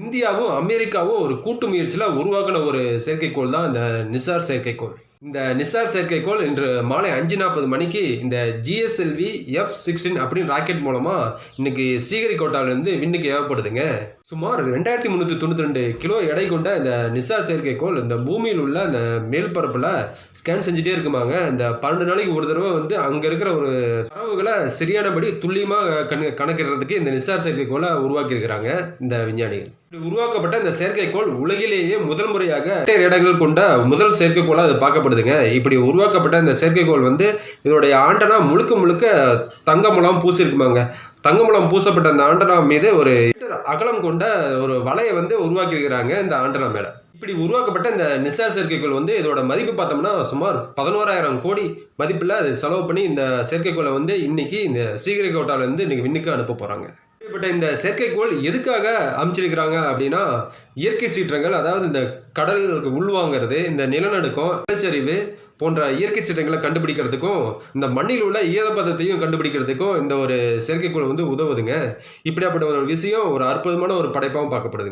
இந்தியாவும் அமெரிக்காவும் ஒரு கூட்டு முயற்சியில் உருவாக்கின ஒரு செயற்கைக்கோள் தான் இந்த நிசார் செயற்கைக்கோள். இந்த நிசார் செயற்கைக்கோள் இன்று மாலை அஞ்சு நாற்பது மணிக்கு இந்த ஜிஎஸ்எல்வி எஃப் சிக்ஸ்டீன் அப்படின்னு ராக்கெட் மூலமாக இன்னைக்கு ஸ்ரீஹரிகோட்டாவிலேருந்து விண்ணுக்கு ஏவப்படுதுங்க. சுமார் ரெண்டாயிரத்தி முந்நூற்றி தொண்ணூற்றி ரெண்டு கிலோ எடை கொண்ட இந்த நிசார் செயற்கைக்கோள் இந்த பூமியில் உள்ள அந்த மேல்பரப்பில் ஸ்கேன் செஞ்சுட்டே இருக்குமாங்க. இந்த பன்னெண்டு நாளைக்கு ஒரு தடவை வந்து அங்கே இருக்கிற ஒரு தரவுகளை சரியானபடி துல்லியமாக கண் கணக்கிடுறதுக்கு இந்த நிசார் செயற்கைக்கோளை உருவாக்கியிருக்கிறாங்க இந்த விஞ்ஞானிகள். உருவாக்கப்பட்ட இந்த செயற்கைக்கோள் உலகிலேயே முதல் முறையாக இடங்கள் கொண்ட முதல் செயற்கைக்கோளாக அது பார்க்கப்படுதுங்க. இப்படி உருவாக்கப்பட்ட இந்த செயற்கைக்கோள் வந்து இதோடைய ஆண்டனா முழுக்க முழுக்க தங்கமுலாம் பூசியிருக்குமாங்க. தங்கமுலம் பூசப்பட்ட அந்த ஆண்டனா மீது ஒரு அகலம் கொண்ட ஒரு வலையை வந்து உருவாக்கியிருக்கிறாங்க இந்த ஆண்டனா மேலே. இப்படி உருவாக்கப்பட்ட இந்த நிசார் செயற்கைக்கோள் வந்து இதோட மதிப்பு பார்த்தோம்னா சுமார் பதினோராயிரம் கோடி மதிப்பில் அது செலவு பண்ணி இந்த செயற்கைக்கோளை வந்து இன்னைக்கு இந்த ஸ்ரீஹரிகோட்டாவிலேருந்து இன்னைக்கு விண்ணுக்கு அனுப்ப போகிறாங்க இப்படிப்பட்ட இந்த செயற்கைக்கோள் எதுக்காக அமைச்சிருக்கிறாங்க அப்படின்னா இயற்கை சீற்றங்கள் அதாவது இந்த கடலுக்கு உள்வாங்கிறது இந்த நிலநடுக்கம் நிலச்சரிவு போன்ற இயற்கை சீற்றங்களை கண்டுபிடிக்கிறதுக்கும் இந்த மண்ணில் உள்ள ஈரப்பதத்தையும் கண்டுபிடிக்கிறதுக்கும் இந்த ஒரு செயற்கைக்கோள் வந்து உதவுதுங்க. இப்படியாப்பட்ட ஒரு விஷயம் ஒரு அற்புதமான ஒரு படைப்பாகவும் பார்க்கப்படுது.